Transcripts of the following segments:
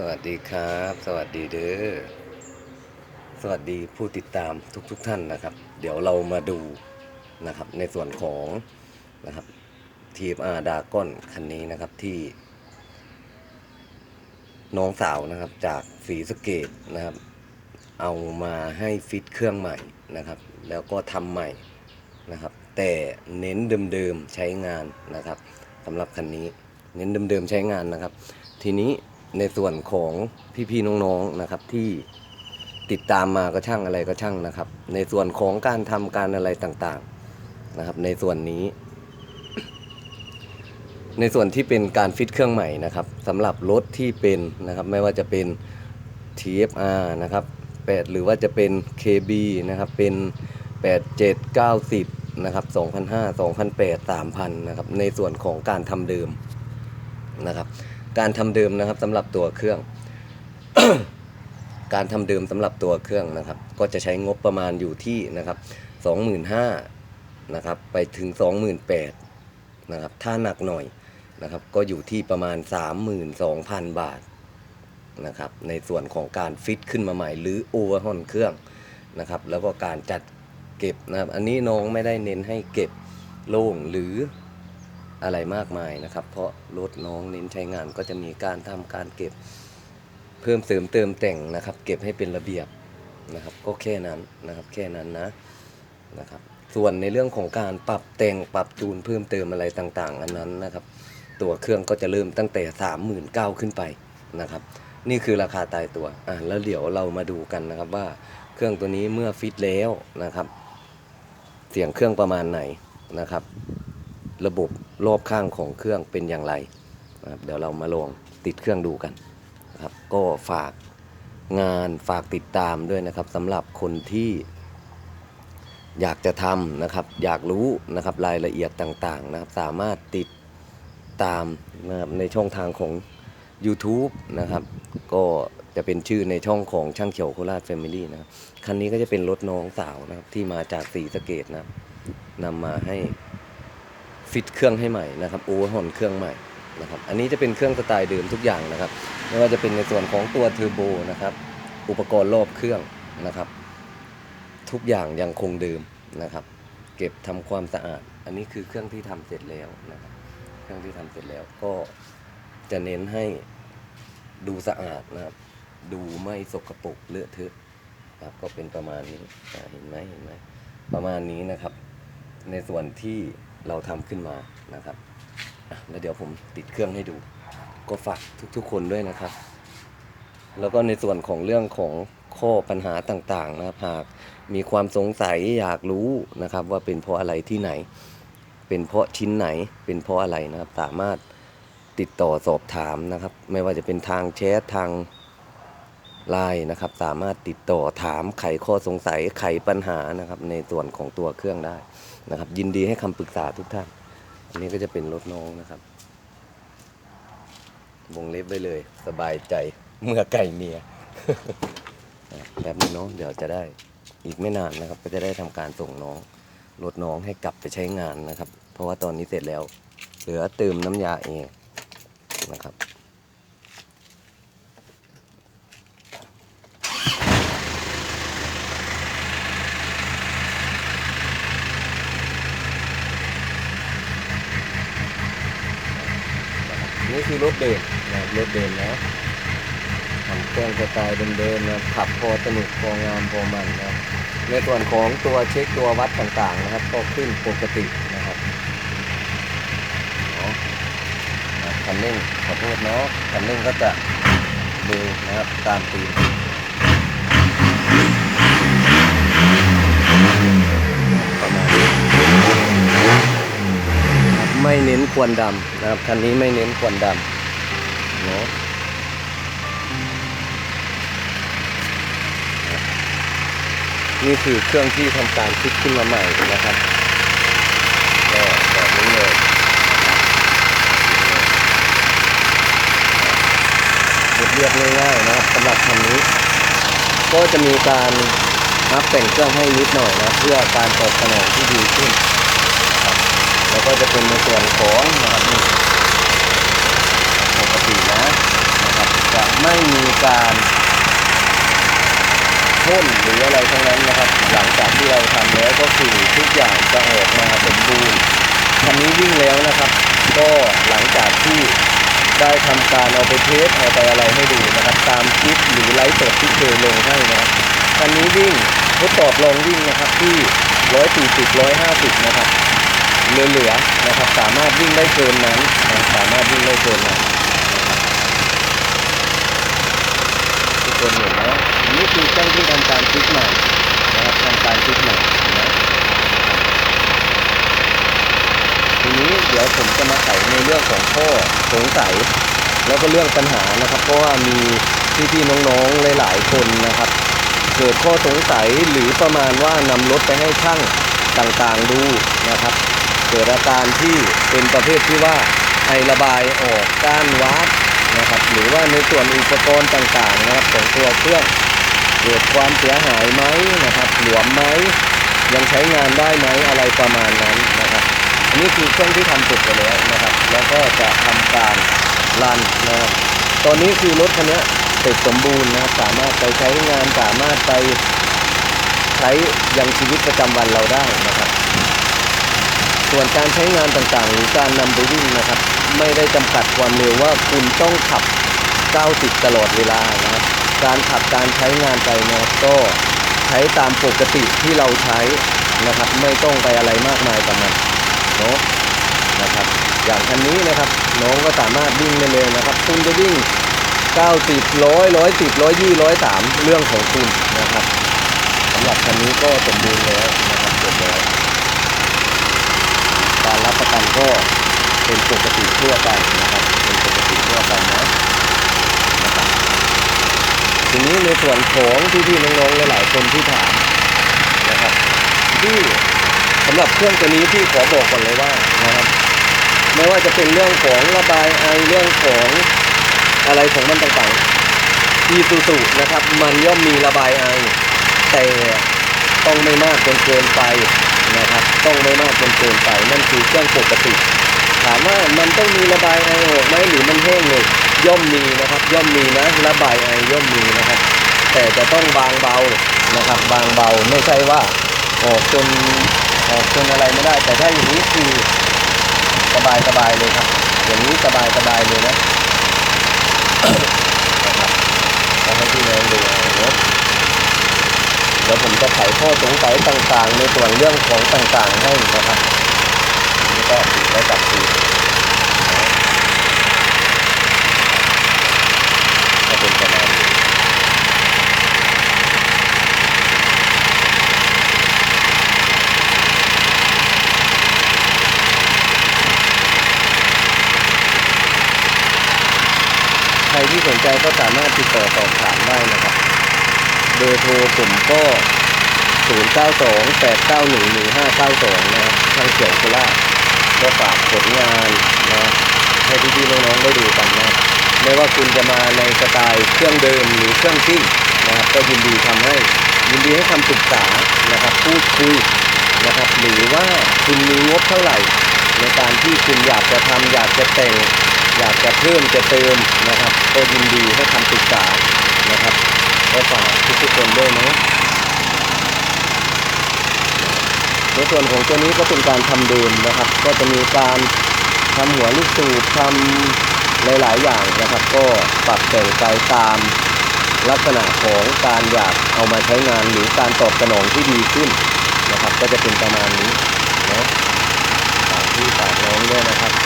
สวัสดีครับ สวัสดีเด้อสวัสดีผู้ติดตามทุกๆทท่านนะครับ เดี๋ยวเรามาดูนะครับในส่วนของนะครับ TFR ดากอนคันนี้นะครับที่น้องสาวนะครับจากสีสเกตนะครับ เอามาให้ฟิตเครื่องใหม่นะครับ แล้วก็ทำใหม่นะครับ แต่เน้นเดิมๆใช้งานนะครับสำหรับคันนี้ เน้นเดิมๆใช้งานนะครับ ทีนี้ ในส่วนของพี่ๆน้องๆนะครับที่ติดตามมาก็ช่างอะไรก็ช่างนะครับ ในส่วนของการทำการอะไรต่างๆนะครับ ในส่วนนี้ ในส่วนที่เป็นการฟิตเครื่องใหม่นะครับสำหรับรถที่เป็นนะครับไม่ว่าจะเป็น TFR นะครับ8หรือว่าจะเป็น KB นะครับเป็น 87 90นะครับ2005 2008 3000นะครับในส่วนของการทำเดิมนะครับ การทำเดิมนะครับสำหรับตัวเครื่อง การทำเดิมสำหรับตัวเครื่องนะครับ ก็จะใช้งบประมาณอยู่ที่นะครับ25,000นะครับไปถึง28,000นะครับถ้าหนักหน่อยนะครับก็อยู่ที่ประมาณ 32,000 บาทนะครับในส่วนของการฟิตขึ้นมาใหม่ หรือโอเวอร์ฮอนเครื่องนะครับแล้วก็การจัดเก็บนะครับอันนี้น้องไม่ได้เน้นให้เก็บโล่งหรือ อะไรมากมายนะครับ เพราะรถน้องเน้นใช้งานก็จะมีการทำการเก็บเพิ่มเสริมเติมแต่งนะครับ เก็บให้เป็นระเบียบนะครับ ก็แค่นั้นนะครับแค่นั้นนะนะครับ ส่วนในเรื่องของการปรับแต่งปรับจูนเพิ่มเติมอะไรต่างๆ อันนั้นนะครับ ตัวเครื่องก็จะเริ่มตั้งแต่ 39,000ขึ้นไปนะครับ นี่คือราคาตายตัวอะแล้วเดี๋ยวเรามาดูกันนะครับว่าเครื่องตัวนี้เมื่อฟิตแล้วนะครับ เสียงเครื่องประมาณไหนนะครับ ระบบรอบข้างของเครื่องเป็นอย่างไรนะครับเดี๋ยวเรามาลองติดเครื่องดูกันนะครับก็ฝากงานฝากติดตามด้วยนะครับสำหรับคนที่อยากจะทำนะครับ อยากรู้นะครับรายละเอียดต่างๆนะครับ สามารถติดตามนะครับในช่องทางของ YouTube นะครับ ก็จะเป็นชื่อในช่องของช่างเขียวโคราชแฟมิลี่นะครับ คันนี้ก็จะเป็นรถน้องสาวนะครับ ที่มาจากสีสะเกดนะครับนำมาให้ ฟิตเครื่องให้ใหม่นะครับโอเวอร์ฮอนเครื่องใหม่นะครับอันนี้จะเป็นเครื่องสไตล์เดิมทุกอย่างนะครับไม่ว่าจะเป็นในส่วนของตัวเทอร์โบนะครับอุปกรณ์รอบเครื่องนะครับทุกอย่างยังคงเดิมนะครับ เก็บทำความสะอาด อันนี้คือเครื่องที่ทำเสร็จแล้วนะครับเครื่องที่ทำเสร็จแล้วก็จะเน้นให้ดูสะอาดนะครับ ดูไม่สกปรกเลอะเทอะครับก็เป็นประมาณนี้เห็นไหมเห็นไหมประมาณนี้นะครับ ในส่วนที่ เราทำขึ้นมานะครับแล้วเดี๋ยวผมติดเครื่องให้ดู ก็ฝากทุกๆคนด้วยนะครับ แล้วก็ในส่วนของเรื่องของข้อปัญหาต่างๆนะครับหากมีความสงสัยอยากรู้นะครับ ว่าเป็นเพราะอะไรที่ไหน เป็นเพราะชิ้นไหน เป็นเพราะอะไรนะครับ สามารถติดต่อสอบถามนะครับ ไม่ว่าจะเป็นทางแชททางไลน์นะครับ สามารถติดต่อถามไขข้อสงสัยไขปัญหานะครับ ในส่วนของตัวเครื่องได้ นะครับ ยินดีให้คำปรึกษาทุกท่าน อันนี้ก็จะเป็นรถน้องนะครับ วงเล็บไว้เลย สบายใจเมื่อไก่เมียแบบนี้เนาะเดี๋ยวจะได้อีกไม่นานนะครับ ก็จะได้ทำการส่งน้องรถน้องให้กลับไปใช้งานนะครับ เพราะว่าตอนนี้เสร็จแล้ว เหลือเติมน้ำยาเองนะครับ คือรถเดินนะรถเดินนะทำเครื่องสไตล์เดิมๆนะขับพอสนุกพองามพอมันนะในส่วนของตัวเช็คตัววัดต่างๆนะครับก็ขึ้นปกตินะครับคันเร่งขอโทษเนาะคันเร่งก็จะดูนะครับตามตีนประมาณนี้ ครับ ไม่เน้นควันดำนะครับคันนี้ไม่เน้นควันดำเนาะนี่คือเครื่องที่ทำการฟิตขึ้นมาใหม่นะครับก็แบบนี้เลยเรียบง่ายๆนะครับสำหรับคันนี้ ก็จะมีการอัพแต่งเครื่องให้นิดหน่อยนะ เพื่อการตอบสนองที่ดีขึ้น แล้วก็จะเป็นในส่วนของนะครับนี่ปกตินะนะครับจะไม่มีการพ่นหรืออะไรทั้งนั้นนะครับ หลังจากที่เราทำแล้วก็คือทุกอย่างจะออกมาสมบูรณ์คันนี้วิ่งแล้วนะครับ ก็หลังจากที่ได้ทำการเอาไปเทสเอาไปอะไรให้ดูนะครับ ตามคลิปหรือไลฟ์สดที่เคยลงให้นะครับคันนี้วิ่งทดสอบลองวิ่งนะครับที่ 140 150 นะครับ เหลือๆนะครับ สามารถวิ่งได้เกินนั้นนะสามารถวิ่งได้เกินนั้นนะครับทุกคนเห็นไหมนี่คือเครื่องที่ทำการฟิกใหม่นะครับทำการฟิกใหม่นะทีนี้เดี๋ยวผมจะมาไขในเรื่องของข้อสงสัย แล้วก็เรื่องปัญหานะครับ เพราะว่ามีพี่ๆน้องๆหลายๆคนนะครับ เกิดข้อสงสัยหรือประมาณว่านำรถไปให้ช่างต่างๆดูนะครับ เกิดอาการที่เป็นประเภทที่ว่าไอระบายออกก้านวัดนะครับหรือว่าในส่วนอุปกรณ์ต่างๆนะครับของตัวเครื่องเกิดความเสียหายไหมนะครับหลวมไหมยังใช้งานได้ไหมอะไรประมาณนั้นนะครับอันนี้คือเครื่องที่ทำเสร็จไปแล้วนะครับ แล้วก็จะทำการรันนะครับตอนนี้คือรถคันนี้เสร็จสมบูรณ์นะครับสามารถไปใช้งานสามารถไปใช้ยังชีวิตประจำวันเราได้นะครับ ส่วนการใช้งานต่างๆ หรือการนำไปวิ่งนะครับ ไม่ได้จำกัดความเร็วว่าคุณต้องขับ 90 ตลอดเวลานะครับ การขับการใช้งานไปนะครับก็ใช้ตามปกติที่เราใช้นะครับ ไม่ต้องไปอะไรมากมายกับมันเนาะนะครับ อย่างคันนี้นะครับน้องก็สามารถวิ่งได้เลยนะครับคุณจะวิ่ง 90 ร้อยร้อยสิบร้อยยี่ร้อยสามเรื่องของคุณนะครับสำหรับคันนี้ก็สมบูรณ์แล้วนะครับเสร็จแล้ว รับประกันก็เป็นปกติทั่วไปนะครับ เป็นปกติทั่วไปนะนะครับทีนี้ในส่วนของพี่ๆน้องๆหลายๆคนที่ถามนะครับที่สำหรับเครื่องตัวนี้ที่ขอบอกก่อนเลยว่านะครับไม่ว่าจะเป็นเรื่องของระบายไอเรื่องของอะไรของมันต่างๆอีซูซูนะครับ มันย่อมมีระบายไอแต่ต้องไม่มากจนเกินไป นะครับ ต้องไม่มากจนเกินไปนั่นคือเครื่องปกติ ถามว่ามันต้องมีระบายไอออกไหมหรือมันแห้งเลยย่อมมีนะครับ ย่อมมีนะระบายไอย่อมมีนะครับ แต่จะต้องบางเบานะครับ บางเบาไม่ใช่ว่าออกจนออกจนอะไรไม่ได้ แต่ถ้าอย่างนี้คือสบายสบายเลยครับ อย่างนี้สบายสบายเลยนะนะครับเอาให้พี่น้องดูเอาเนอะ ดี๋ยวผมจะไขข้อสงสัยต่างๆ ในส่วนเรื่องของต่างๆให้นะครับนี่ก็ติดไว้กับทีก็เป็นประมาณนี้ใครที่สนใจก็สามารถติดต่อสอบถามได้นะครับ เบอร์โทรผมก็ 092 891 1592 นะครับทางเขียวโคราชก็ฝากผลงานนะให้พี่ๆน้องๆได้ดูกันนะไม่ว่าคุณจะมาในสไตล์เครื่องเดิมหรือเครื่องซิ่งนะครับก็ยินดีทำให้ยินดีให้คำปรึกษานะครับพูดคุยนะครับหรือว่าคุณมีงบเท่าไหร่ ในการที่คุณอยากจะทำอยากจะแต่ง อยากจะเพิ่มจะเติมนะครับ ก็ยินดีให้คำปรึกษานะครับ ก็ฝากทุกๆคนด้วยนะในส่วนของตัวนี้ก็เป็นการทำเดิมนะครับ ก็จะมีการทำหัวลูกสูบทำหลาย ๆ อย่างนะครับ ก็ปรับแต่งไปตามลักษณะของการอยากเอามาใช้งานหรือการตอบสนองที่ดีขึ้นนะครับ ก็จะเป็นประมาณนี้นะฝากพี่ฝากน้องด้วยนะครับ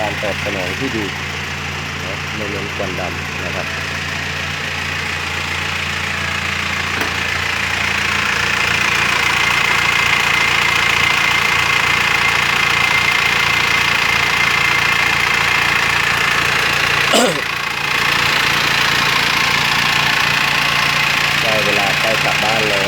การตอบสนองที่ดีในเลนควันดำนะครับได้เวลาไกล้กลับบ้านแล้ว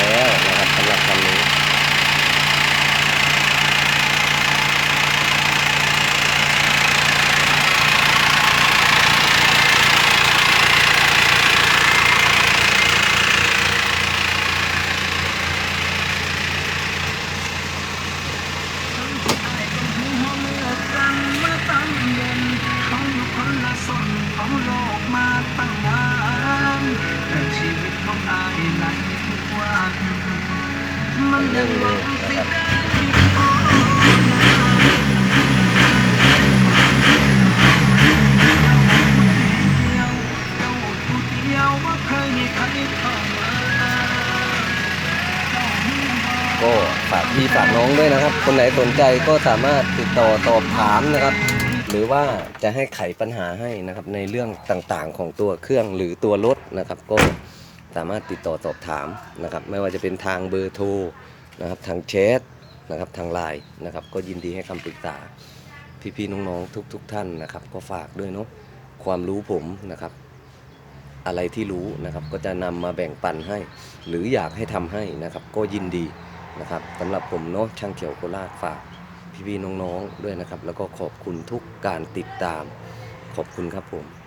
ะครับก็ฝากพี่ฝากน้องด้วยนะครับ คนไหนสนใจก็สามารถติดต่อสอบถามนะครับ หรือว่าจะให้ไขปัญหาให้นะครับในเรื่องต่างๆของตัวเครื่องหรือตัวรถนะครับก็ สามารถติดต่อสอบถามนะครับไม่ว่าจะเป็นทางเบอร์โทรนะครับทางแชทนะครับทางไลน์นะครับก็ยินดีให้คำปรึกษาพี่ๆน้องๆทุกๆท่านนะครับ ก็ฝากด้วยเนาะความรู้ผมนะครับ อะไรที่รู้นะครับก็จะนำมาแบ่งปันให้ หรืออยากให้ทำให้นะครับ ก็ยินดีนะครับสำหรับผมเนาะช่างเขียวโคราชฝากพี่ๆน้องๆด้วยนะครับ แล้วก็ขอบคุณทุกการติดตามขอบคุณครับผม